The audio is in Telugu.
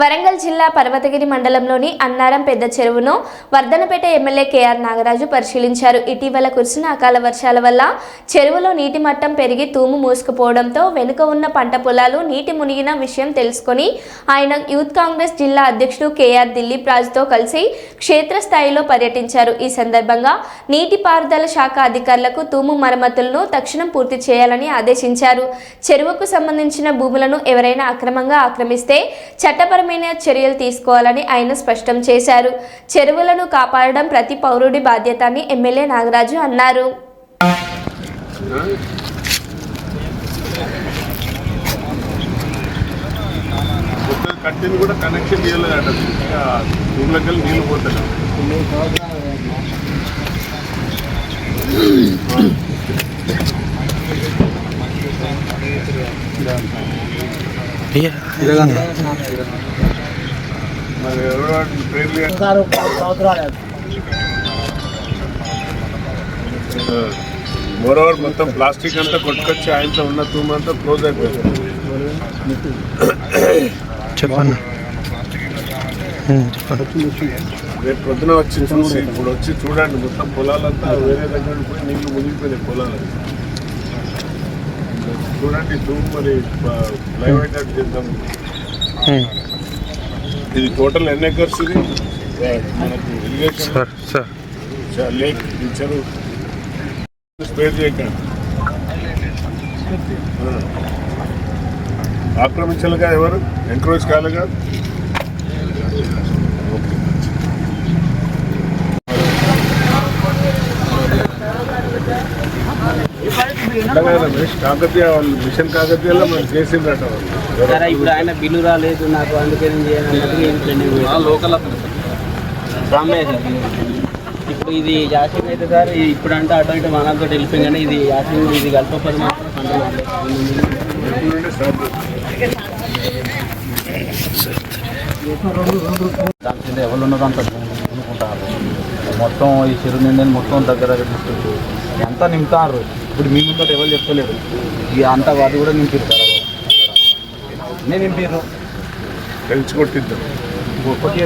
వరంగల్ జిల్లా పర్వతగిరి మండలంలోని అన్నారం పెద్ద చెరువును వర్ధనపేట ఎమ్మెల్యే కేఆర్ నాగరాజు పరిశీలించారు. ఇటీవల కురిసిన అకాల వర్షాల వల్ల చెరువులో నీటి మట్టం పెరిగి తూము మూసుకుపోవడంతో వెనుక ఉన్న పంట పొలాలు నీటి మునిగిన విషయం తెలుసుకొని ఆయన యూత్ కాంగ్రెస్ జిల్లా అధ్యక్షుడు కేఆర్ దిలీప్ రాజుతో కలిసి క్షేత్రస్థాయిలో పర్యటించారు. ఈ సందర్భంగా నీటిపారుదల శాఖ అధికారులకు తూము మరమ్మతులను తక్షణం పూర్తి చేయాలని ఆదేశించారు. చెరువుకు సంబంధించిన భూములను ఎవరైనా అక్రమంగా ఆక్రమిస్తే చట్టపరమైన చర్యలు తీసుకోవాలని ఆయన స్పష్టం చేశారు. చెరువులను కాపాడడం ప్రతి పౌరుడి బాధ్యత అని ఎమ్మెల్యే నాగరాజు అన్నారు. కట్టింది కూడా కనెక్షన్ ఇవ్వలేదట ఊళ్ళకి నీళ్ళు పోతున్నాం మరి ఎవరో వాటి పేర్లు చెప్ప- మోరవర్ మొత్తం ప్లాస్టిక్ అంతా కొట్టుకొచ్చి ఆయనతో ఉన్న తూము అంతా క్లోజ్ అయిపోయింది. చెప్పండి. చెప్పండి రేపు పొద్దున వచ్చి చూసి ఇప్పుడు వచ్చి చూడండి మొత్తం పొలాలంతా వేరే దగ్గర పోయి నీళ్ళు మునిగిపోయినాయి పొలాలు చూడండి తూము మరి చేద్దాం. ఇది టోటల్ ఎన్ని ఎకర్స్ ఇది? మనకు ఇరిగేషన్ లేక్ చెరువు. స్పేర్ చేయకండి. ఆక్రమించాలిగా ఎవరు? ఎంక్రోచ్ కాలేగా కాకతీయ మిషన్ కాకతీయలో మనం సరే ఇప్పుడు ఆయన బిల్లు రాలేదు నాకు అందుకే నేను చేయను అన్నట్టుగా ఏం ట్రెండింగ్ లోకల్ రామయ్య సార్ ఇప్పుడు ఇది యాసింగ్ అయితే సార్ ఇప్పుడు అంటే అటు ఇటు మనతో వెళ్ళిపోయింది కానీ ఇది యాసింగ్ ఇది కలపకపోతే మాత్రం దాని కింద ఎవరు ఉన్నదో అంత అనుకుంటారు. మొత్తం ఈ చెరువు నిండా మొత్తం దగ్గర ఎంత నింపుతారు? ఇప్పుడు మీ ముందు ఎవరు చెప్తలేరు? ఇక అంత అది కూడా నింపిస్తారు నేను నింపారు కలిసి కొట్టిద్దాం. ఒక్కటి